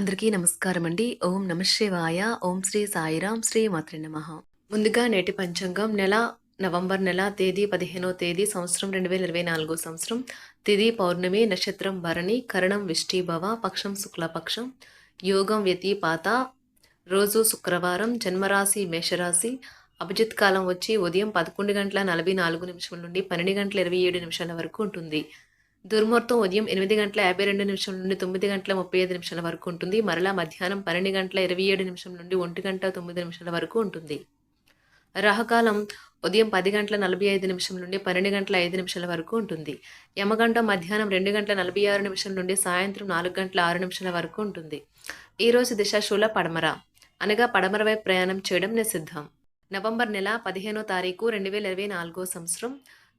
అందరికీ నమస్కారం అండి. ఓం నమ శివాయ. ఓం శ్రీ సాయిరాం శ్రీ మాత్రి నమ. ముందుగా నేటి పంచాంగం నెల నవంబర్ నెల తేదీ పదిహేనో తేదీ సంవత్సరం రెండు వేల ఇరవై నాలుగో సంవత్సరం. తిది పౌర్ణమి నక్షత్రం భరణి కరణం విష్టిభవ పక్షం శుక్లపక్షం. యోగం వ్యతిపాత. రోజు శుక్రవారం జన్మరాశి మేషరాశి. అభిజిత్ కాలం వచ్చి ఉదయం పదకొండు గంటల నలభై నాలుగు నిమిషం నుండి పన్నెండు గంటల ఇరవై ఏడు నిమిషాల వరకు ఉంటుంది. దుర్ముహూర్తం ఉదయం ఎనిమిది గంటల యాభై రెండు నిమిషం నుండి తొమ్మిది గంటల ముప్పై ఐదు నిమిషాల వరకు ఉంటుంది. మరలా మధ్యాహ్నం పన్నెండు గంటల ఇరవై ఏడు నిమిషం నుండి ఒంటి గంట తొమ్మిది నిమిషాల వరకు ఉంటుంది. రాహకాలం ఉదయం పది గంటల నలభై ఐదు నిమిషం నుండి పన్నెండు గంటల ఐదు నిమిషాల వరకు ఉంటుంది. యమగంట మధ్యాహ్నం రెండు గంటల నలభై ఆరు నిమిషం నుండి సాయంత్రం నాలుగు గంటల ఆరు నిమిషాల వరకు ఉంటుంది. ఈరోజు దిశాశూల పడమర. అనగా పడమర వైపు ప్రయాణం చేయడం నిషిద్ధం. నవంబర్ నెల పదిహేనో తారీఖు రెండు వేల ఇరవై నాలుగో సంవత్సరం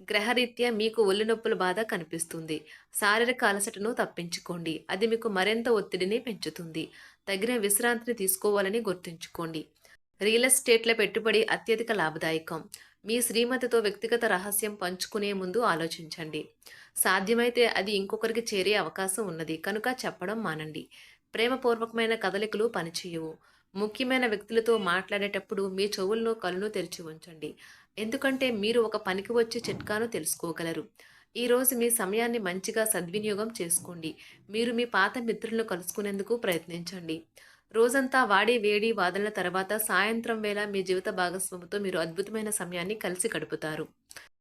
గ్రహరీత్యా మీకు ఒళ్ళు నొప్పుల బాధ కనిపిస్తుంది. శారీరక అలసటను తప్పించుకోండి. అది మీకు మరింత ఒత్తిడిని పెంచుతుంది. తగిన విశ్రాంతిని తీసుకోవాలని గుర్తుంచుకోండి. రియల్ ఎస్టేట్ల పెట్టుబడి అత్యధిక లాభదాయకం. మీ శ్రీమతితో వ్యక్తిగత రహస్యం పంచుకునే ముందు ఆలోచించండి. సాధ్యమైతే అది ఇంకొకరికి చేరే అవకాశం ఉన్నది. కనుక చెప్పడం మానండి. ప్రేమపూర్వకమైన కదలికలు పనిచేయవు. ముఖ్యమైన వ్యక్తులతో మాట్లాడేటప్పుడు మీ చెవులను కళ్ళను తెరిచి ఉంచండి. ఎందుకంటే మీరు ఒక పనికి వచ్చే చిట్కాను తెలుసుకోగలరు. ఈరోజు మీ సమయాన్ని మంచిగా సద్వినియోగం చేసుకోండి. మీరు మీ పాత మిత్రులను కలుసుకునేందుకు ప్రయత్నించండి. రోజంతా వాడి వేడి వాదనల తర్వాత సాయంత్రం వేళ మీ జీవిత భాగస్వామితో మీరు అద్భుతమైన సమయాన్ని కలిసి గడుపుతారు.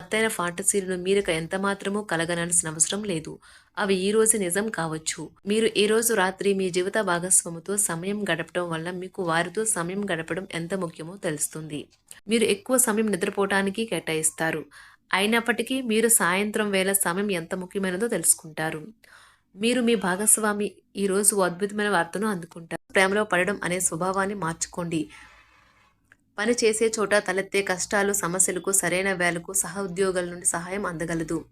అత్తైన ఫాంటసీలను మీరు ఎంత మాత్రమూ కలగనాల్సిన అవసరం లేదు. అవి ఈ రోజు నిజం కావచ్చు. మీరు ఈ రోజు రాత్రి మీ జీవిత భాగస్వామితో సమయం గడపడం వల్ల మీకు వారితో సమయం గడపడం ఎంత ముఖ్యమో తెలుస్తుంది. మీరు ఎక్కువ సమయం నిద్రపోవటానికి కేటాయిస్తారు. అయినప్పటికీ మీరు సాయంత్రం వేళ సమయం ఎంత ముఖ్యమైనదో తెలుసుకుంటారు. మీరు మీ భాగస్వామి ఈరోజు అద్భుతమైన వార్తను అందుకుంటారు. ప్రేమలో పడడం అనే స్వభావాన్ని మార్చుకోండి. పని చేసే చోట తలెత్తే కష్టాలు సమస్యలకు సరైన వేలకు సహ ఉద్యోగుల నుండి సహాయం అందగలదు.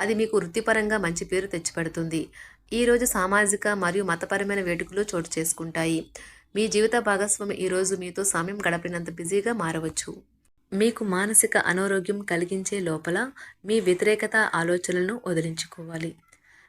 అది మీకు వృత్తిపరంగా మంచి పేరు తెచ్చిపెడుతుంది. ఈరోజు సామాజిక మరియు మతపరమైన వేడుకలు చోటు చేసుకుంటాయి. మీ జీవిత భాగస్వామి ఈరోజు మీతో సమయం గడపినంత బిజీగా మారవచ్చు. మీకు మానసిక అనారోగ్యం కలిగించే లోపల మీ వ్యతిరేకత ఆలోచనలను వదిలించుకోవాలి.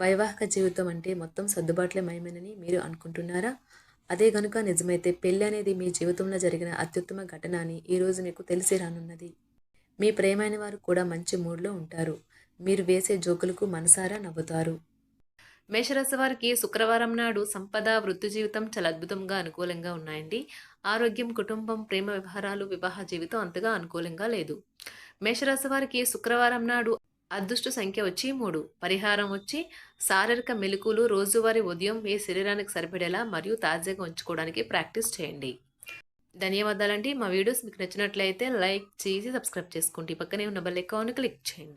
వైవాహిక జీవితం అంటే మొత్తం సర్దుబాట్లే మయమేనని మీరు అనుకుంటున్నారా? అదే గనుక నిజమైతే పెళ్ళి అనేది మీ జీవితంలో జరిగిన అత్యుత్తమ ఘటన అని ఈరోజు మీకు తెలిసి రానున్నది. మీ ప్రేమైన వారు కూడా మంచి మూడ్లో ఉంటారు. మీరు వేసే జోకులకు మనసారా నవ్వుతారు. మేషరాశి వారికి శుక్రవారం నాడు సంపద వృత్తి జీవితం చాలా అద్భుతంగా అనుకూలంగా ఉన్నాయండి. ఆరోగ్యం కుటుంబం ప్రేమ వ్యవహారాలు వివాహ జీవితం అంతగా అనుకూలంగా లేదు. మేషరాశి వారికి శుక్రవారం నాడు అదృష్ట సంఖ్య వచ్చి మూడు. పరిహారం వచ్చి శారీరక మెలకులు రోజువారీ ఉదయం మీ శరీరానికి సరిపడేలా మరియు తాజాగా ఉంచుకోవడానికి ప్రాక్టీస్ చేయండి. ధన్యవాదాలండి. మా వీడియోస్ మీకు నచ్చినట్లయితే లైక్ చేసి సబ్స్క్రైబ్ చేసుకోండి. పక్కనే ఉన్న బెల్ ఐకాన్ క్లిక్ చేయండి.